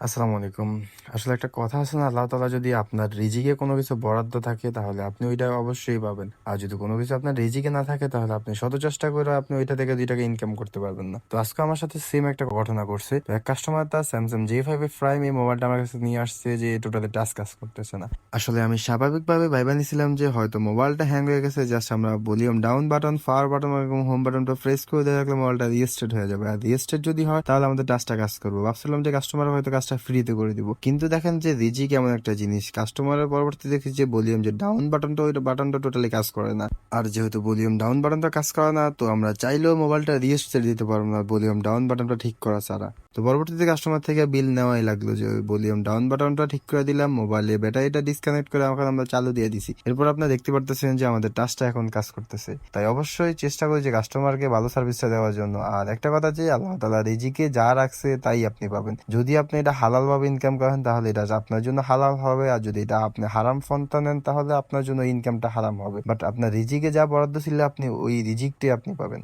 আসসালামু আলাইকুম। আসলে একটা কথা আছে না আল্লাহ তাআলা যদি আপনার রিজিকে কোনো কিছু বরাদ্দ থাকে তাহলে আপনি ওইটা অবশ্যই পাবেন। আর যদি কোনো কিছু আপনার রিজিকে না থাকে তাহলে আপনি শত চেষ্টা কইরা আপনি ওইটা থেকে ২ টাকা ইনকাম করতে পারবেন না। তো আজকে আমার সাথে সেম একটা ঘটনা ঘটছে। এক কাস্টমার তার Samsung J5 Prime এই মোবাইলটা আমার কাছে নিয়ে আসছে যে টোটালি টাচ কাজ করতেছে না। আসলে আমি স্বাভাবিকভাবে ভাইবা নিছিলাম যে হয়তো মোবাইলটা হ্যাং হয়ে গেছে জাস্ট আমরা volume down button, power button এবং হোম বাটনটা প্রেস করে দিয়ে রাখলে মোবাইলটা রিস্টার্ট হয়ে যাবে। আর রিস্টার্ট যদি হয় তাহলে আমাদের টাচটা কাজ করবে। ভাবছিলাম যে কাস্টমার হয়তো কাজটা ফ্রিতে করে দিব। কিন্তু দেখেন যে রিজি কেমন একটা জিনিস কাস্টমারের পরবর্তী দেখি যে ভলিউম যে ডাউন বাটনটা ওই বাটনটা টোটালি কাজ করে না। আর যেহেতু ভলিউম ডাউন বাটনটা কাজ করে না, তো আমরা চাইলেও মোবাইলটা রিস্টার্ট দিতে পারব না ভলিউম ডাউন বাটনটা ঠিক করা ছাড়া। তো পরবর্তীতে কাস্টমার থেকে বিল নেওয়াই লাগল যে ওই ভলিউম ডাউন বাটনটা ঠিক করে দিলাম মোবাইলে ব্যাটারিটা ডিসকানেক্ট করে এখন আমরা চালু দিয়ে দিছি। এরপর আপনারা দেখতে পারতেছেন যে আমাদের টাচটা এখন কাজ করতেছে। তাই অবশ্যই চেষ্টা করি যে কাস্টমারকে ভালো সার্ভিসটা দেওয়ার জন্য। আর একটা কথা যে আল্লাহ তালা রিজিকে যা রাখছে তাই আপনি পাবেন। যদি আপনি এটা হালালভাবে ইনকাম করেন, তাহলে এটা আপনার জন্য হালাল হবে। আর যদি এটা আপনি হারাম ফোনটা নেন, তাহলে আপনার জন্য ইনকামটা হারাম হবে। বাট আপনার রিজিকে যা বরাদ্দ ছিল, আপনি ওই রিজিকটাই আপনি পাবেন।